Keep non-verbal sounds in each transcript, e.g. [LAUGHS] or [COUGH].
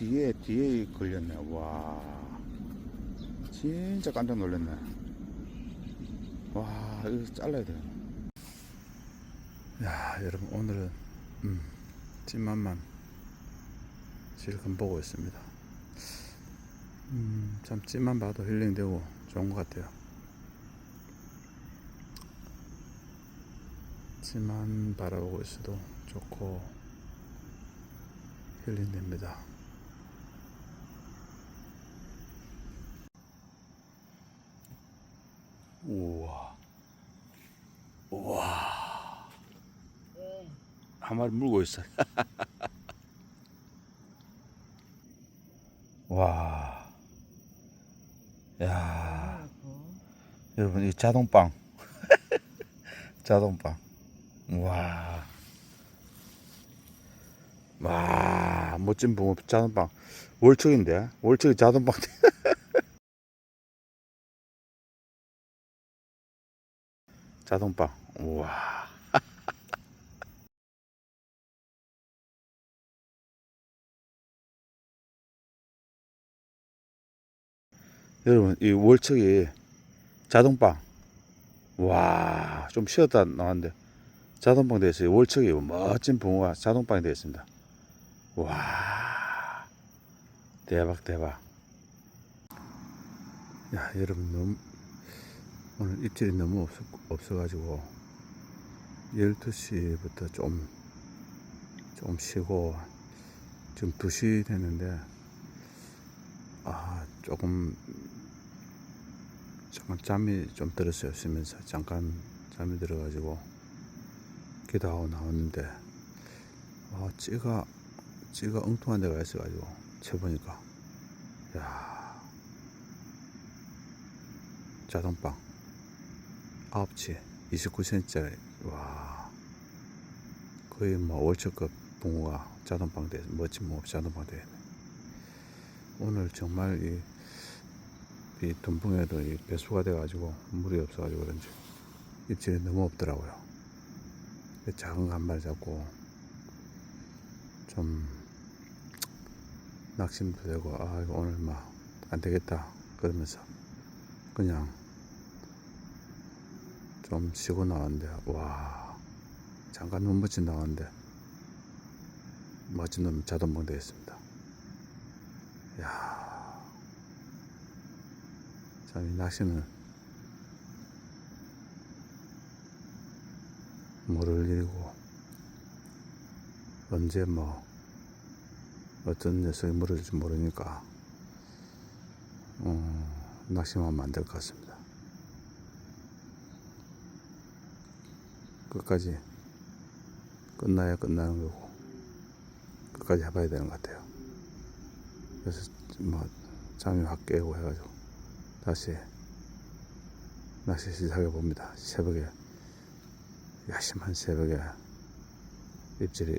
뒤에, 뒤에 걸렸네. 와. 진짜 깜짝 놀랐네. 와, 이거 잘라야 돼. 야, 여러분, 오늘은, 음, 찐맛만 실컷 보고 있습니다. 음, 참, 찐만 봐도 힐링되고 좋은 것 같아요. 찐만 바라보고 있어도 좋고, 힐링됩니다. 우와. 우와. 한 마리 물고 있어. [LAUGHS] 와. 야. 여러분, 이 자동빵. [LAUGHS] 자동빵. 와. 와, 멋진 붕어 자동빵. 월척인데? 월척이 자동빵. [LAUGHS] 자동빵. 우와. [LAUGHS] 여러분, 이 월척이 자동빵. 와, 좀 쉬었다 나왔는데, 자동빵 되어 있어요. 월척이 멋진 붕어가 자동빵이 되어 있습니다. 와, 대박, 대박. 야, 여러분, 너무, 오늘 입질이 너무 없어, 없어가지고, 12시부터 좀, 좀 쉬고, 지금 2시 됐는데, 아, 조금, 잠깐 잠이 좀 들었어요. 쉬면서. 잠깐 잠이 들어가지고, 기도하고 나왔는데, 아, 찌가, 찌가 엉뚱한 데가 있어가지고, 쳐보니까, 야 자동빵. 9치, 29cm짜리, 와. 거의 뭐 월척급 붕어가 자동빵 돼, 멋진 자동빵 돼. 오늘 정말 이, 이 돈붕에도 이 배수가 돼가지고 물이 없어가지고 그런지 입질이 너무 없더라고요. 그 작은 마리 잡고 좀 낙심도 되고 아 이거 오늘 막 안 되겠다 그러면서 그냥 좀 쉬고 나왔는데 와 잠깐 눈 붙이 나왔는데 멋진 놈 자동봉 되어 있습니다. 야, 참, 이 낚시는 모를 일이고, 언제 뭐, 어떤 녀석이 물을지 모르니까, 어, 낚시만 될것 같습니다. 끝까지 끝나야 끝나는 거고, 끝까지 해봐야 되는 것 같아요. 그래서 뭐 잠이 확 깨고 해가지고 다시 낚시 시작해 봅니다. 새벽에 야심한 새벽에 입질이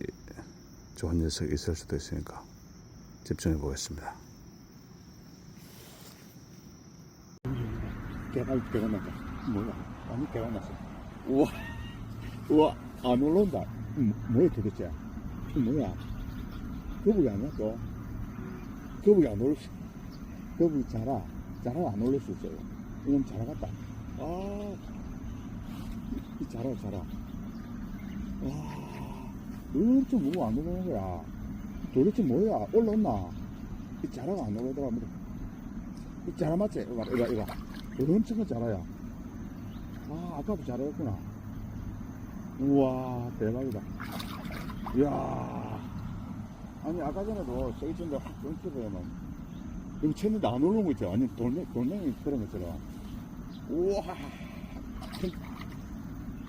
좋은 녀석이 있을 수도 있으니까 집중해 보겠습니다. 개가 개가 났다. 뭐야? 아니 개가 났어. 우와, 우와, 안 올라온다. 음, 뭐야 도대체? 이 뭐야? 거북이 아니야 또? 거북이 안 올랐어. 거북이 자라, 자라 안 올릴 수 있어요. 이건 자라 같다. 아, 이, 이 자라 자라. 와, 엄청 뭐가 안 올라오는 거야. 도대체 뭐야? 올라왔나? 이 자라가 안 올라오더라. 이 자라 맞지? 이거, 이거, 이거. 엄청 큰 자라야. 아, 아까도 자라였구나. 우와, 대박이다. 이야. 아니, 아까 전에도 세이천도 확 끊겨버리면, 여기 쳤는데 안 올라온 거 있죠? 아니, 돌멩이, 돌멩이 그런 것처럼. 우와. 큰,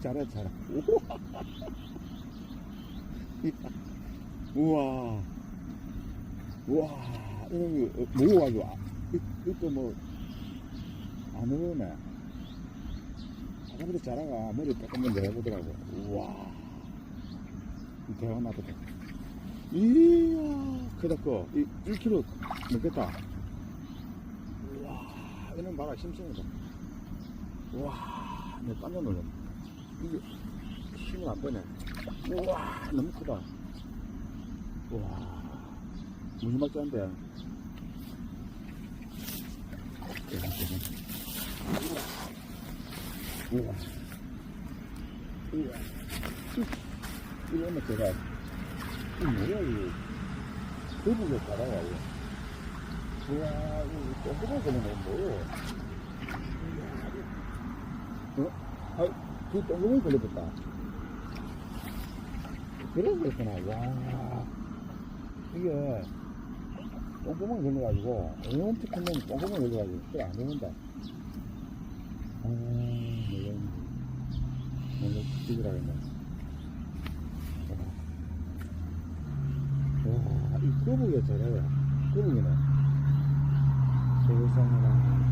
자라, 자라. 우와. [LAUGHS] 우와. 우와. 이런 거, 먹어가지고, 아, 이, 이또 뭐, 안 오네. 아까부터 자라가 머리 조금만 내보더라고. 우와. 대박 나거든. 이야, 크다, 커. 이 1kg 넘겠다. 우와, 이런 봐라, 심성이다. 우와, 내가 깜짝 놀랐네. 이게 힘을 안 빼네. 우와, 너무 크다. 와, 무슨 맛지 한데? 대박, 대박. 우와. 우와. 얼마 제가, 이 뭐야, 이거. 거북이 달아와, 이거. 우와, 이거 동그란 거는 뭐야? 어? 아, 그 동그란 걸려봤다. 그래서 그렇구나. 와. 이게, 똥구멍이 걸려가지고, 엄청 큰 놈이 똥구멍이 걸려가지고, 그래, 안 되는다. 아, 몰라. 몰라, 뒤지라겠네. 와, 이 거북이가 저래요. 거북이네. 세상에나.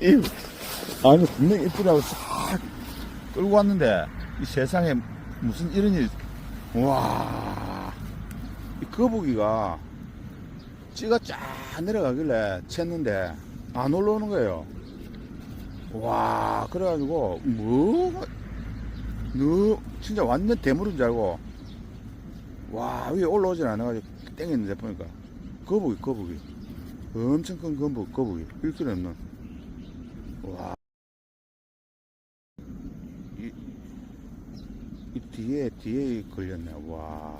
이, 아니, 분명히 이쁘다고 싹 끌고 왔는데, 이 세상에 무슨 이런 일, 와, 이 거북이가 찌가 쫙 내려가길래 챘는데, 안 올라오는 거예요. 와, 그래가지고, 뭐, 너, 진짜 완전 대물인 줄 알고, 와, 위에 올라오질 않아가지고, 땡겼는데 보니까, 거북이, 거북이. 엄청 큰 거북, 거북이. 일거리 없는. 와. 이, 이 뒤에, 뒤에 걸렸네. 와.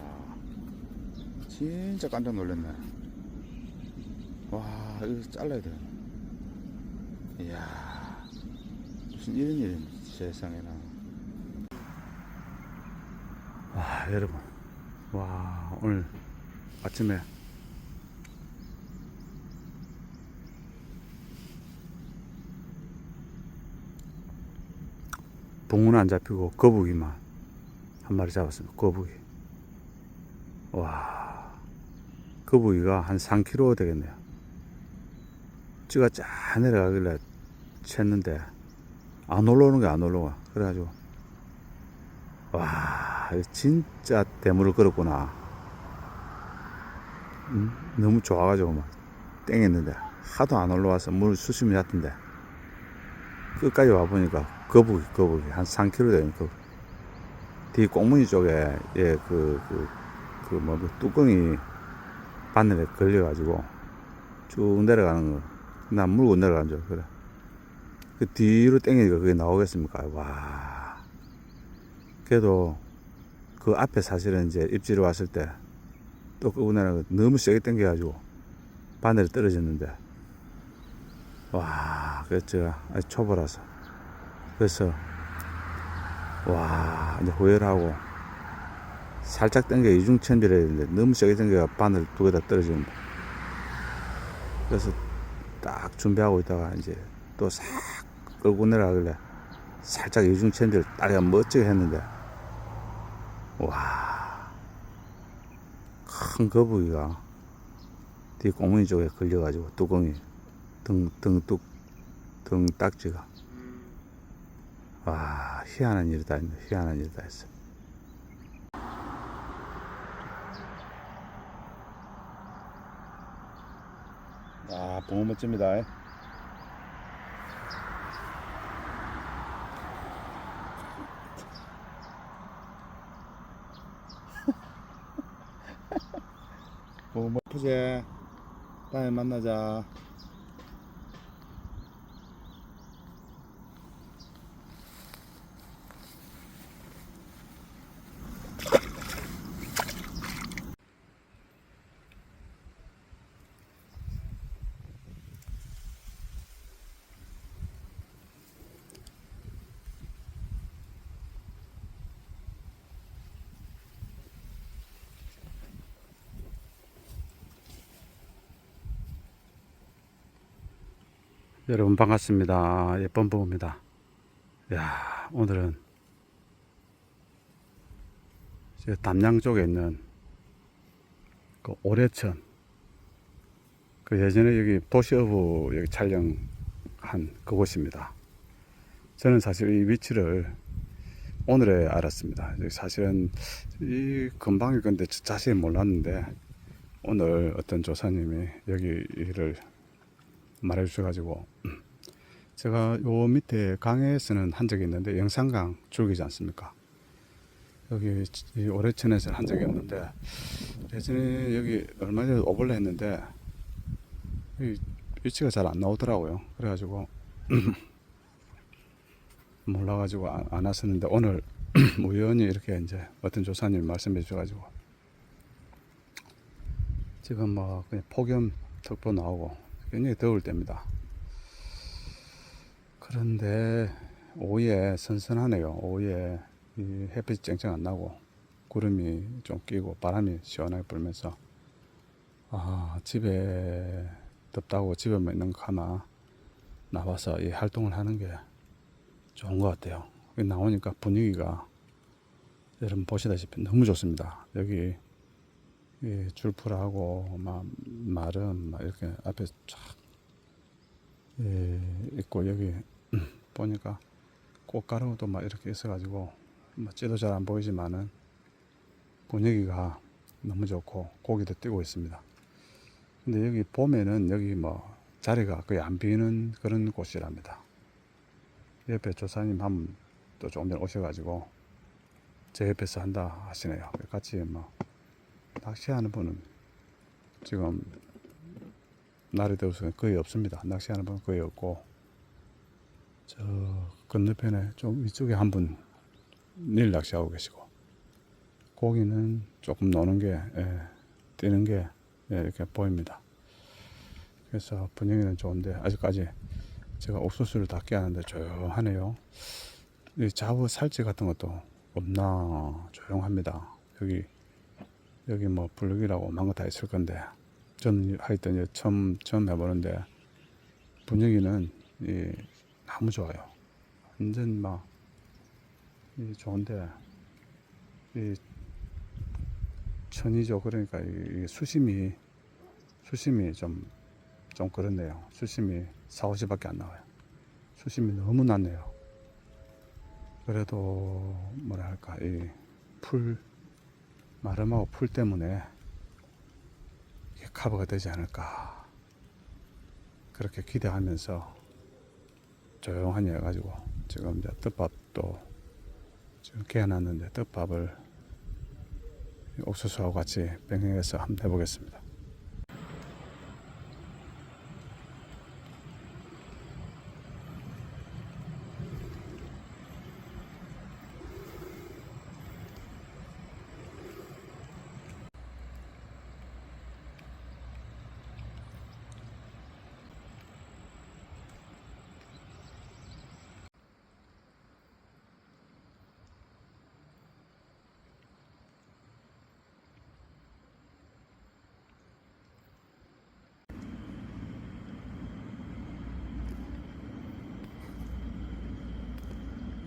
진짜 깜짝 놀랐네. 와, 이거 잘라야 돼. 이야. 무슨 이런 일이 세상에나. 와 여러분 와 오늘 아침에 봉은 안 잡히고 거북이만 한 마리 잡았습니다 거북이 와 거북이가 한 3kg 되겠네요 찌가 쫙 내려가길래 챘는데 안 올라오는 게 안 올라와 그래가지고 와, 진짜 대물을 끌었구나. 음, 너무 좋아가지고 막 땡했는데 하도 안 올라와서 물 수심이 얕던데 끝까지 와보니까 거북이, 거북이 한 3kg 되는 거. 뒤 꽁무니 쪽에 예, 그, 그, 그, 뭐, 그 뚜껑이 바늘에 걸려가지고 쭉 내려가는 거. 난 물고 내려간 줄, 그래. 그 뒤로 땡기니까 그게 나오겠습니까? 와. 그래도 그 앞에 사실은 이제 입질이 왔을 때또 끄고 내려가 너무 세게 당겨가지고 바늘이 떨어졌는데 와 아주 초보라서 그래서 와 이제 후회를 하고 살짝 당겨 이중천비를 해야 되는데 너무 세게 당겨가 바늘 두 개 다 떨어지는데 그래서 딱 준비하고 있다가 이제 또 싹 끌고 내려가길래 살짝 이중천비를 딱 멋지게 했는데 와, 큰 거북이가 뒤 꽁무니 쪽에 걸려가지고 뚜껑이 등, 등, 뚝, 등 딱지가. 와, 희한한 일이다. 희한한 일이다 했어. 아, 봉어 멋집니다. [LAUGHS] 봉어 멋지지? 다음에 만나자. 여러분 반갑습니다. 예쁜 부부입니다. 야 오늘은 저 담양 쪽에 있는 그 오래천 그 예전에 여기 도시어부 여기 촬영한 그곳입니다. 저는 사실 이 위치를 오늘에 알았습니다. 사실은 이 근방일 건데 저 자세히 몰랐는데 오늘 어떤 조사님이 여기를 말해 주셔가지고 제가 요 밑에 강에서는 한 적이 있는데 영산강 줄기지 않습니까? 여기 이 오래천에서 한 적이 없는데 예전에 여기 얼마 전에 오볼래 했는데 이 위치가 잘 안 나오더라고요. 그래가지고 [CLEARS THROAT] 몰라가지고 안, 안 왔었는데 오늘 [CLEARS THROAT] 우연히 이렇게 이제 어떤 조사님 말씀해 주셔가지고 지금 뭐 그냥 폭염 특보 나오고 굉장히 더울 때입니다. 그런데 오후에 선선하네요. 오후에 이 햇빛이 쨍쨍 안 나고 구름이 좀 끼고 바람이 시원하게 불면서 아 집에 덥다고 집에만 있는 거 하나 나와서 이 활동을 하는 게 좋은 것 같아요. 여기 나오니까 분위기가 여러분 보시다시피 너무 좋습니다. 여기 이 줄풀하고 막 마름 막 이렇게 앞에 쫙 예, 있고 여기 [CLEARS THROAT] 보니까 꽃가루도 막 이렇게 있어가지고 뭐 찌도 잘 안 보이지만은 분위기가 너무 좋고 고기도 뛰고 있습니다. 근데 여기 봄에는 여기 뭐 자리가 거의 안 비는 그런 곳이랍니다. 옆에 조사님 한분또 조금 전에 오셔가지고 제 옆에서 한다 하시네요. 같이 뭐 낚시하는 분은 지금 날이 더워서 거의 없습니다. 낚시하는 분은 거의 없고 저 건너편에 좀 위쪽에 한분닐 낚시하고 계시고 고기는 조금 노는 게 예, 뛰는 게 예, 이렇게 보입니다. 그래서 분위기는 좋은데 아직까지 제가 옥수수를 다 깨하는데 조용하네요. 이 자부 살찌 같은 것도 없나 조용합니다. 여기 여기 뭐 블록이라고 많은 거다 있을 건데 저는 하여튼 처음 처음 해보는데 분위기는 이 너무 좋아요. 완전 막 이 좋은데 이 천이죠. 그러니까 이, 이 수심이 수심이 좀좀 그렇네요. 수심이 4, 50밖에 안 나와요. 수심이 너무 낮네요. 그래도 뭐랄까 이 풀 마름하고 풀 때문에 이게 커버가 되지 않을까 그렇게 기대하면서 조용하니 해가지고 지금 이제 떡밥도 지금 개어놨는데 떡밥을 옥수수하고 같이 병행해서 한번 해보겠습니다.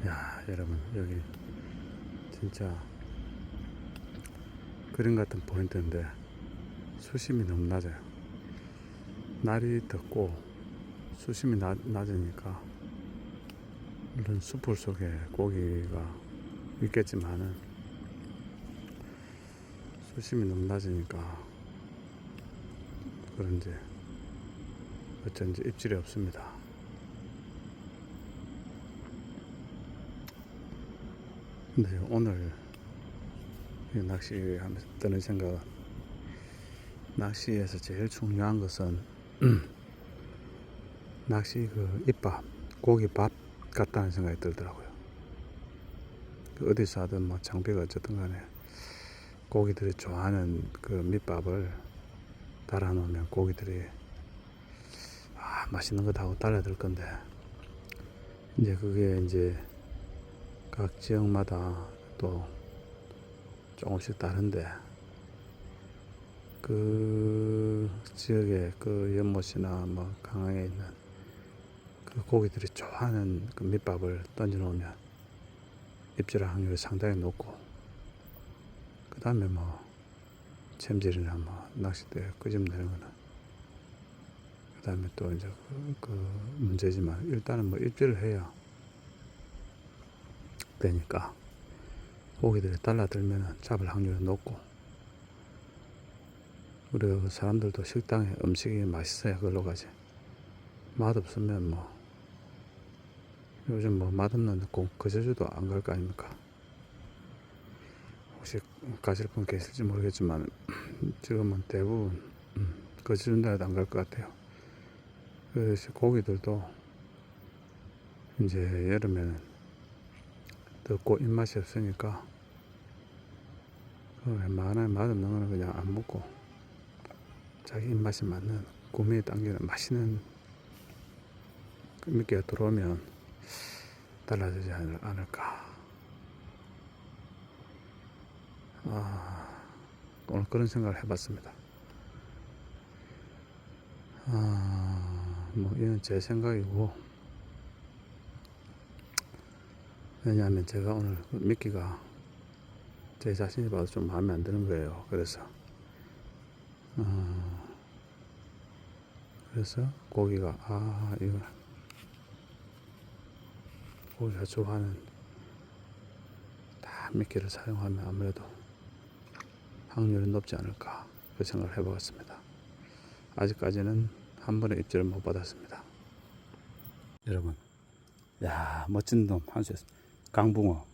야 여러분 여기 진짜 그림 같은 포인트인데 수심이 너무 낮아요. 날이 덥고 수심이 낮, 낮으니까 물론 숲을 속에 고기가 있겠지만은 수심이 너무 낮으니까 그런지 어쩐지 입질이 없습니다 근데 오늘 이 낚시 하면서 드는 생각은 낚시에서 제일 중요한 것은 [CLEARS THROAT] 낚시 그 입밥 고기 밥 같다는 생각이 들더라고요. 그 어디서 하든 뭐 장비가 어쨌든 간에 고기들이 좋아하는 그 밑밥을 달아놓으면 고기들이 아 맛있는 거 하고 달려들 건데 이제 그게 이제 각 지역마다 또 조금씩 다른데 그 지역의 그 연못이나 뭐 강항에 있는 그 고기들이 좋아하는 그 밑밥을 던져 놓으면 입질할 확률이 상당히 높고 그 다음에 뭐 챔질이나 뭐 낚싯대 끄집내는 거는 그 다음에 또 이제 그, 그 문제지만 일단은 뭐 입질을 해야 되니까 고기들이 달라들면 잡을 확률이 높고 그리고 사람들도 식당에 음식이 맛있어야 그걸로 가지 맛없으면 뭐 요즘 뭐 맛없는 고- 거제주도 안 갈 거 아닙니까? 혹시 가실 분 계실지 모르겠지만 [CLEARS THROAT] 지금은 대부분 음, 거제주는 데도 안 갈 것 같아요. 그래서 고기들도 이제 여름에는 덥고 입맛이 없으니까 그 웬만한 맛없는 거는 그냥 안 먹고 자기 입맛에 맞는 구매에 당기는 맛있는 그 미끼가 들어오면 달라지지 않을- 않을까. 아, 오늘 그런 생각을 해봤습니다. 아, 뭐, 이건 제 생각이고, 왜냐하면 제가 오늘 그 미끼가 제 자신이 봐도 좀 마음에 안 드는 거예요. 그래서, 어, 그래서 고기가, 아, 이거, 고기가 좋아하는 다 미끼를 사용하면 아무래도 확률이 높지 않을까 그 생각을 해보았습니다. 아직까지는 한 번의 입질을 못 받았습니다. 여러분, 야 멋진 놈 한수 강붕어.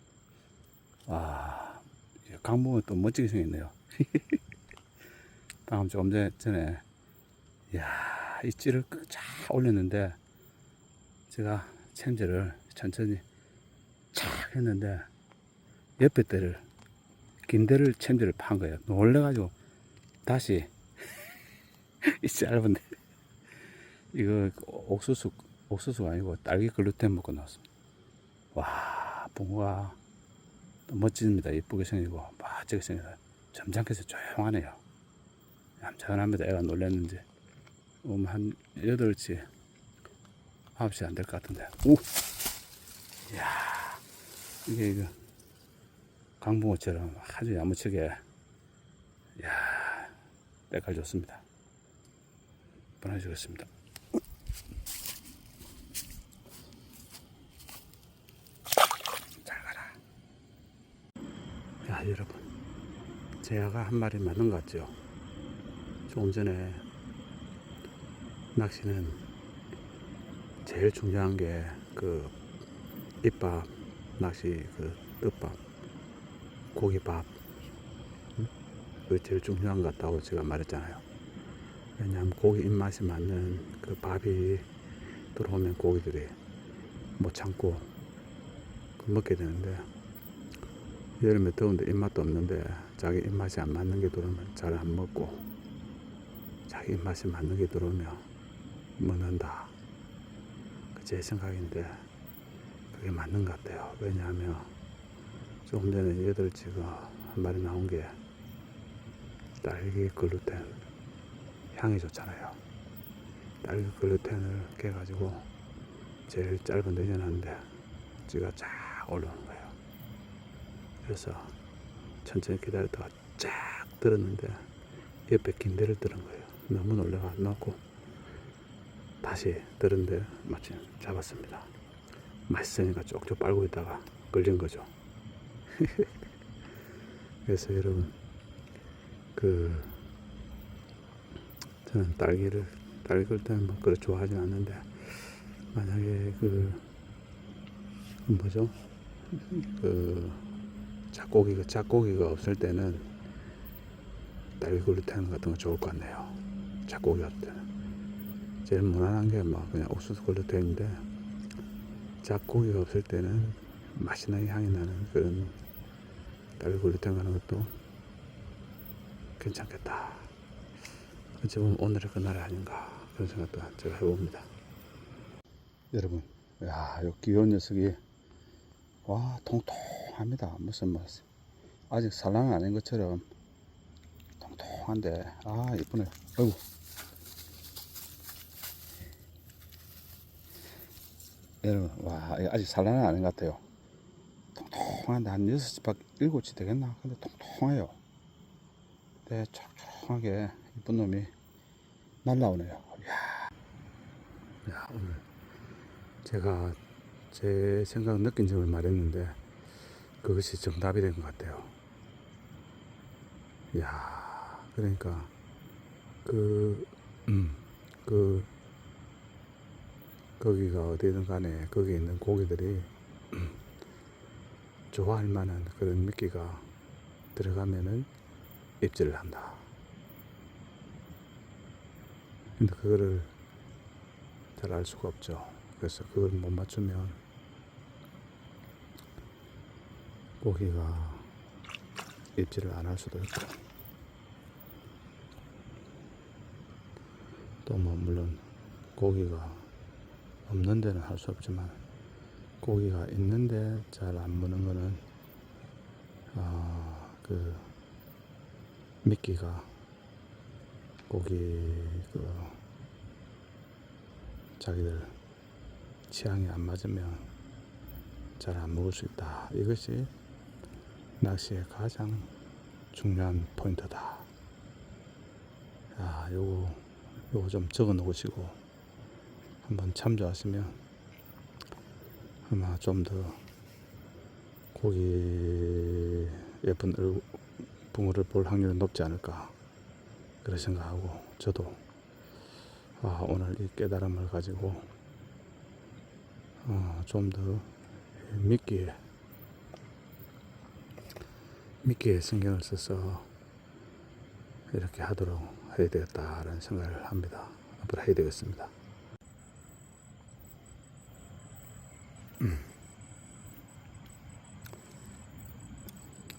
와, 이 강붕어 또 멋지게 생겼네요. 방금 조금 전- 전에, 야, 이 찌를 쫙 올렸는데 제가 챔질을 천천히 착 했는데 옆에 때를 긴 데를 챔질을 판 거예요. 놀래가지고 다시 [LAUGHS] 이 짧은데 이거 옥수수 옥수수가 아니고 딸기 글루텐 먹고 나왔습니다. 와 붕어가 또 멋집니다. 이쁘게 생기고 멋지게 생겨서 점잖게 해서 조용하네요. 얌전합니다. 애가 놀랐는지 음, 한 8시 9시 안 될 것 같은데 오! 이야 이게 이거 강붕어처럼 아주 야무치게 이야 때깔 좋습니다 보내주겠습니다 잘 가라 야 여러분. 제아가 한 마리 맞는 것 같죠? 조금 전에 낚시는 제일 중요한 게 그 입밥 낚시 그 뜻밥 고기밥. 응? 그게 제일 중요한 것 같다고 제가 말했잖아요. 왜냐하면 고기 입맛이 맞는 그 밥이 들어오면 고기들이 못 참고 그 먹게 되는데 여름에 더운데 입맛도 없는데 자기 입맛이 안 맞는 게 들어오면 잘 안 먹고 자기 입맛이 맞는 게 들어오면 먹는다 그제 생각인데 그게 맞는 것 같아요 왜냐하면 조금 전에 여덟 지가 한 마리 나온 게 딸기 글루텐 향이 좋잖아요. 딸기 글루텐을 깨가지고 제일 짧은 내전하는데 쥐가 쫙 올라오는 거예요. 그래서 천천히 기다렸다가 쫙 들었는데 옆에 긴 데를 들은 거예요. 너무 놀래가 놓고 다시 들은데 마침 잡았습니다. 맛있으니까 쪽쪽 빨고 있다가 걸린 거죠. [LAUGHS] 그래서 여러분 그 저는 딸기를 딸기를 때는 뭐 그렇게 좋아하진 않는데 만약에 그 뭐죠 그 짝고기가 짝고기가 없을 때는 딸기 글루텐 같은 거 좋을 것 같네요 짝고기 없을 때는 제일 무난한 게뭐 그냥 옥수수 글루텐인데 짝고기가 없을 때는 맛있는 향이 나는 그런 딸기 글루텐 가는 것도 괜찮겠다. 어찌 보면 오늘의 그날이 아닌가 그런 생각도 제가 해봅니다. 여러분, 야, 이 귀여운 녀석이 와 통통 합니다. 무슨 뭐 아직 산란은 아닌 것처럼 통통한데 아 이쁘네. 아이고. 여러분, 와 아직 산란은 아닌 것 같아요. 통통한데 한 6시, 7시 되겠나? 근데 통통해요. 네, 촉촉하게 이쁜 놈이 날라오네요. 야, 야 오늘 제가 제 생각 느낀 점을 말했는데 그것이 정답이 된 것 같아요. 야, 그러니까 그, 음, 그 거기가 어디든 간에 거기 있는 고기들이 좋아할 만한 그런 미끼가 들어가면은 입질을 한다. 근데 그거를 잘 알 수가 없죠. 그래서 그걸 못 맞추면 고기가 입질을 안 할 수도 있고 또 뭐 물론 고기가 없는 데는 할 수 없지만 고기가 있는데 잘 안 무는 거는 아, 그 미끼가 고기 그 자기들 취향이 안 맞으면 잘 안 먹을 수 있다. 이것이 낚시의 가장 중요한 포인트다. 아, 요거 요거 좀 적어 놓으시고 한번 참조하시면 아마 좀 더 고기 예쁜 얼- 붕어를 볼 확률이 높지 않을까 그런 생각하고 저도 아, 오늘 이 깨달음을 가지고 어, 좀더 미끼에 미끼에 신경을 써서 이렇게 하도록 해야 되겠다라는 생각을 합니다. 앞으로 해야 되겠습니다. 음.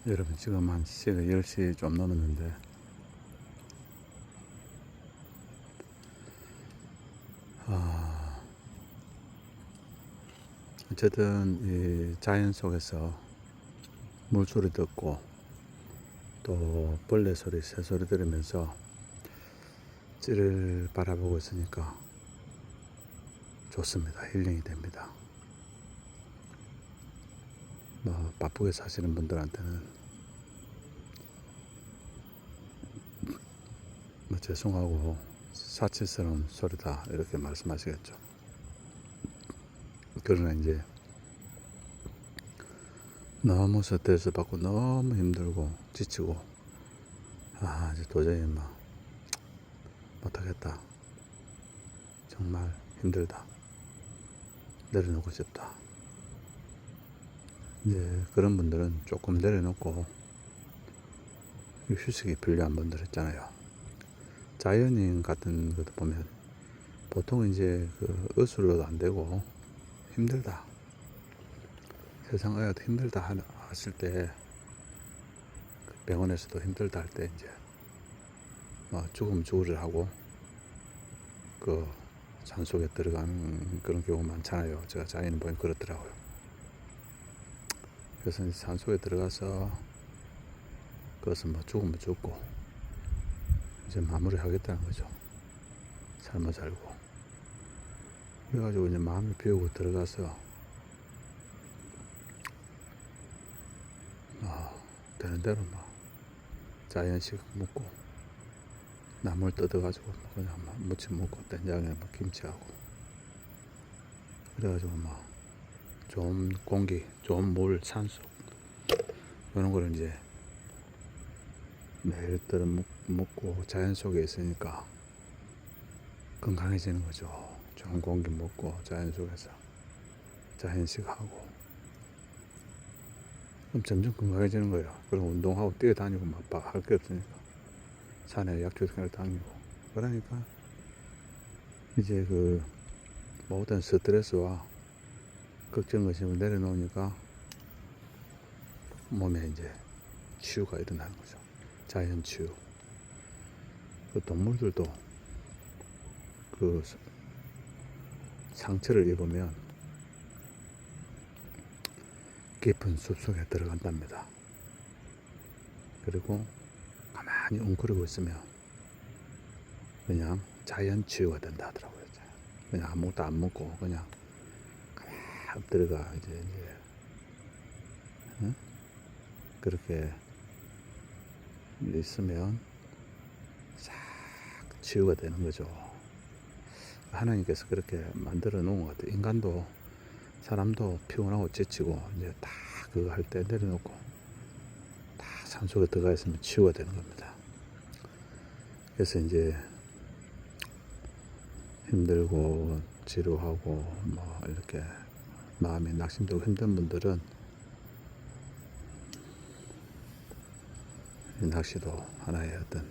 여러분 지금 한 시가 10시 좀 넘었는데 아, 어쨌든 이 자연 속에서 물소리 듣고 또 벌레 소리, 새 소리 들으면서 찌를 바라보고 있으니까 좋습니다. 힐링이 됩니다. 뭐 바쁘게 사시는 분들한테는 뭐 죄송하고 사치스러운 소리다 이렇게 말씀하시겠죠. 그러나 이제 너무 스트레스 받고 너무 힘들고 지치고. 아 이제 도저히 막 못하겠다. 정말 힘들다. 내려놓고 싶다. 이제 그런 분들은 조금 내려놓고 이 휴식이 필요한 분들 있잖아요. 자연인 같은 것도 보면 보통 이제 그 의술로도 안 되고 힘들다. 세상 어야도 힘들다 하- 하실 때그 병원에서도 힘들다 할 때 이제 뭐 죽음 죽으를 하고 그 산속에 들어가는 그런 경우 많잖아요. 제가 자연인 보면 그렇더라고요. 그래서 산속에 들어가서 그것은 뭐 죽으면 죽고 이제 마무리 하겠다는 거죠. 삶을 살고. 그래가지고 이제 마음을 비우고 들어가서 아, 되는 대로 막 자연식 먹고 나물 뜯어가지고 그냥 막 무침 먹고 된장에 막 김치하고 그래가지고 막 좋은 공기, 좋은 물, 산소 이런 거를 이제 매일 들어 먹, 먹고 자연 속에 있으니까 건강해지는 거죠. 좋은 공기 먹고 자연 속에서 자연식 하고 점점 건강해지는 거예요. 그럼 운동하고 뛰어다니고 막 할 게 없으니까 산에 약초생활 다니고 그러니까 이제 그 모든 스트레스와 걱정 의심을 내려놓으니까 몸에 이제 치유가 일어나는 거죠. 자연 치유. 그 동물들도 그 상처를 입으면 깊은 숲속에 들어간답니다. 그리고 가만히 웅크리고 있으면 그냥 자연 치유가 된다 하더라고요. 그냥 아무것도 안 먹고 그냥 가만히 엎드려가 이제 이제 응? 그렇게 있으면 싹 치유가 되는 거죠. 하나님께서 그렇게 만들어 놓은 것 같아요. 인간도 사람도 피곤하고 지치고 이제 다 그거 할 때 내려놓고 다 산속에 들어가 있으면 치유가 되는 겁니다. 그래서 이제 힘들고 지루하고 뭐 이렇게 마음이 낙심되고 힘든 분들은 이 낚시도 하나의 어떤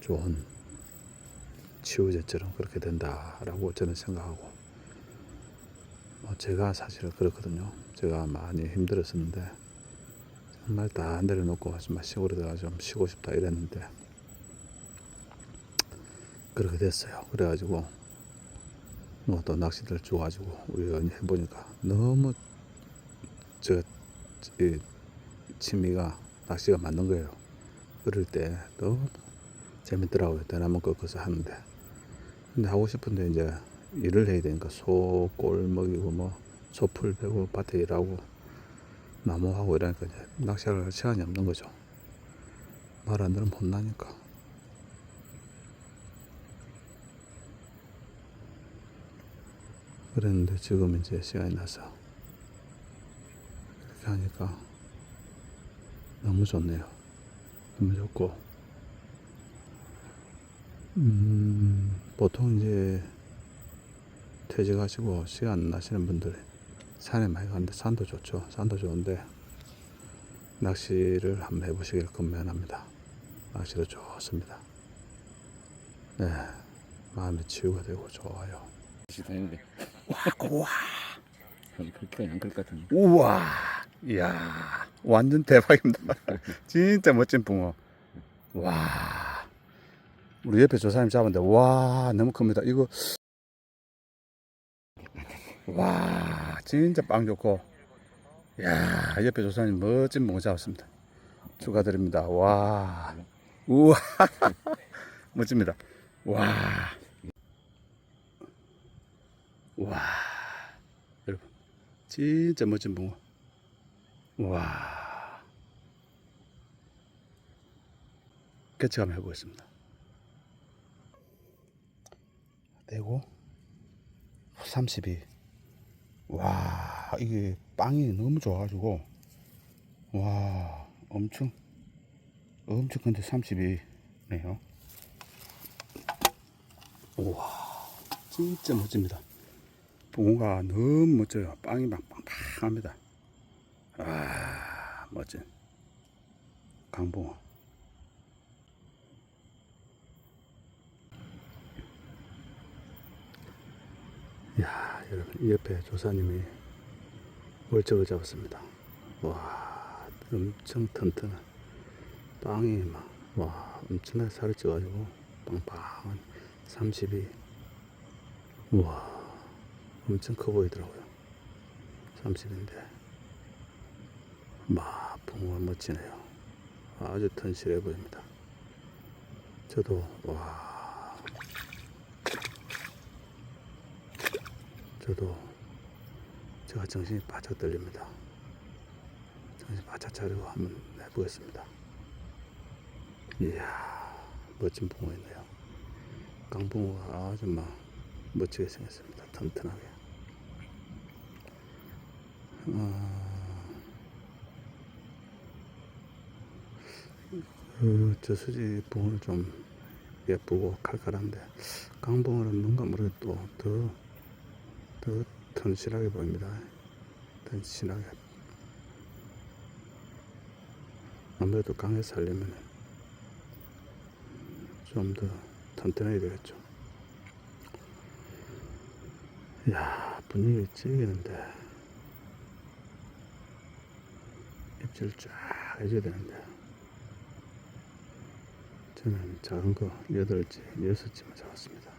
좋은 치유제처럼 그렇게 된다라고 저는 생각하고 뭐 제가 사실은 그렇거든요. 제가 많이 힘들었었는데 정말 다 내려놓고 좀 시골에 들어가 좀 쉬고 싶다 이랬는데 그렇게 됐어요. 그래가지고 뭐 또 낚시들 줘가지고 우연히 해보니까 너무 저 이 취미가 낚시가 맞는 거예요. 어릴 때 너무 재밌더라고요. 대나무 꺾어서 하는데 근데 하고 싶은데 이제 일을 해야 되니까 소 꼴 먹이고 뭐 소풀 베고 밭에 일하고 나무하고 이러니까 이제 낚시할 시간이 없는 거죠. 말 안 들으면 혼나니까. 그랬는데 지금 이제 시간이 나서 이렇게 하니까 너무 좋네요. 너무 좋고, 음, 보통 이제 퇴직하시고 시간 나시는 분들 산에 많이 가는데 산도 좋죠. 산도 좋은데 낚시를 한번 해보시길 권면합니다. 낚시도 좋습니다. 네, 마음이 치유가 되고 좋아요. 되는데 와, 그렇게 안 그럴 것 같은데 우와, 이야, 완전 대박입니다. [LAUGHS] 진짜 멋진 붕어. 와, 우리 옆에 조사님 잡았는데, 와, 너무 큽니다. 이거, 와, 진짜 빵 좋고, 야, 옆에 조사님 멋진 붕어 잡았습니다. 축하드립니다. 와, 우와, [LAUGHS] 멋집니다. 와, 와, 여러분, 진짜 멋진 붕어. 와. 개체 한번 해보겠습니다. 떼고 32. 와, 이게 빵이 너무 좋아가지고 와, 엄청 엄청 근데 32네요. 우와, 진짜 멋집니다. 붕어가 너무 멋져요. 빵이 막 빵빵합니다. 아, 멋진 강봉어. 야, 여러분, 이 옆에 조사님이 월적을 잡았습니다. 와, 엄청 튼튼한 빵이 막, 와, 엄청나게 살이 쪄가지고 빵빵한 32. 우와, 엄청 커 보이더라고요. 30인데. 마, 붕어가 멋지네요. 아주 튼실해 보입니다. 저도, 와. 저도, 제가 정신이 바짝 떨립니다. 정신 바짝 차리고 한번 해보겠습니다. 이야, 멋진 붕어이네요. 강붕어가 아주 막 멋지게 생겼습니다. 튼튼하게. 그 저 수지 붕어는 좀 예쁘고 칼칼한데 강붕어는 뭔가 모르게 또 더 더 튼실하게 보입니다. 튼실하게 아무래도 강에 살려면 좀더 튼튼해야 되겠죠. 야 분위기 찌기는데 입질 쫙 해줘야 되는데 저는 작은 거 8지, 6지만 잡았습니다.